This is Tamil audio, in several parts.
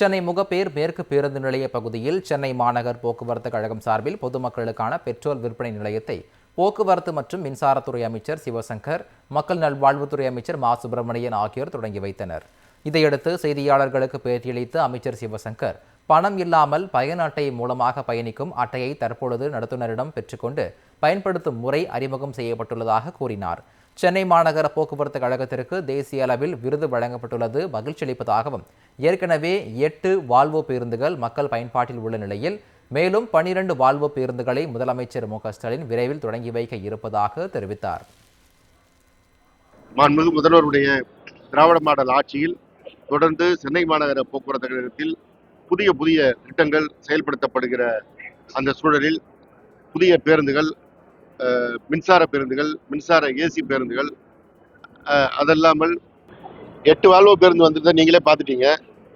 சென்னை முகப்பேர் மேற்கு பேருந்து நிலைய பகுதியில் சென்னை மாநகர் போக்குவரத்து கழகம் சார்பில் பொதுமக்களுக்கான பெட்ரோல் விற்பனை நிலையத்தை போக்குவரத்து மற்றும் மின்சாரத்துறை அமைச்சர் சிவசங்கர் மக்கள் நல்வாழ்வுத்துறை அமைச்சர் மா. சுப்பிரமணியன் ஆகியோர் தொடங்கி வைத்தனர். இதையடுத்து செய்தியாளர்களுக்கு பேட்டியளித்த அமைச்சர் சிவசங்கர் பணம் இல்லாமல் பயண அட்டை மூலமாக பயணிக்கும் அட்டையை தற்பொழுது நடத்துனரிடம் பெற்றுக்கொண்டு பயன்படுத்தும் முறை அறிமுகம் செய்யப்பட்டுள்ளதாக கூறினார். சென்னை மாநகர போக்குவரத்து கழகத்திற்கு தேசிய அளவில் விருது வழங்கப்பட்டுள்ளது. மகிழ்ச்சி அளிப்பதாகவும் ஏற்கனவே எட்டு வால்வோ பேருந்துகள் மக்கள் பயன்பாட்டில் உள்ள நிலையில் மேலும் பனிரெண்டு வால்வோ பேருந்துகளை முதலமைச்சர் மு ஸ்டாலின் விரைவில் தொடங்கி வைக்க இருப்பதாக தெரிவித்தார். மாண்புமிகு முதல்வருடைய திராவிட மாடல் ஆட்சியில் தொடர்ந்து சென்னை மாநகர போக்குவரத்து கழகத்தில் புதிய புதிய திட்டங்கள் செயல்படுத்தப்படுகிற அந்த சூழலில் புதிய பேருந்துகள் மின்சார பேருந்துகள் மின்சார ஏசி பேருந்துகள் அதல்லாமல் எட்டு வால்வோ பேருந்து வந்ததை நீங்களே பார்த்துட்டீங்க.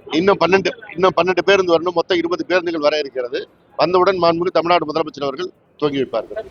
இன்னும் பன்னெண்டு இன்னும் பன்னெண்டு பேருந்து வரணும். மொத்தம் இருபது பேருந்துகள் வர இருக்கிறது. வந்தவுடன் மாண்புமிகு தமிழ்நாடு முதலமைச்சர் அவர்கள் துவங்கி வைப்பார்கள்.